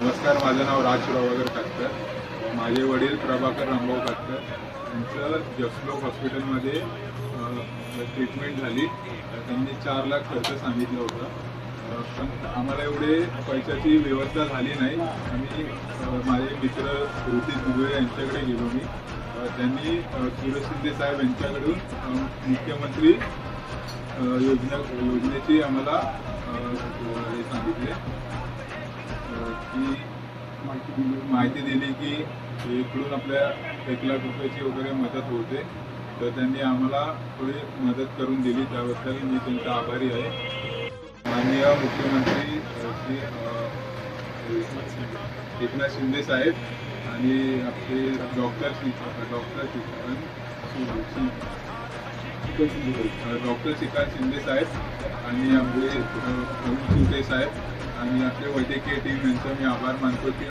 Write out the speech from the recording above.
नमस्कार माझं नाव राज सुरावगर काटकर. माझे वडील प्रभाकर रामभाऊ काटकर. त्यांचं जसलोक हॉस्पिटलमध्ये ट्रीटमेंट झाली. त्यांनी चार लाख खर्च सांगितलं होतं. पण आम्हाला एवढे पैशाची व्यवस्था झाली नाही. आम्ही माझे मित्र ऋतिक दुबे यांच्याकडे गेलो मी. त्यांनी अ, शिंदे साहेब यांच्याकडून मुख्यमंत्री योजना योजनेची आम्हाला हे सांगितले. की माहिती दिली. की इकडून आपल्या एक लाख रुपयाची वगैरे मदत होते. तर त्यांनी आम्हाला थोडी मदत करून दिली. त्याबद्दल मी त्यांचा आभारी आहे. माननीय मुख्यमंत्री श्री एकनाथ शिंदे साहेब आणि आपले doctor doctor Shrikant doctor Shrikant Shinde साहेब आणि आपले प्रमुख शिंदे साहेब. आणि आपले वैद्यकीय टीम यांचा मी आभार मानतो की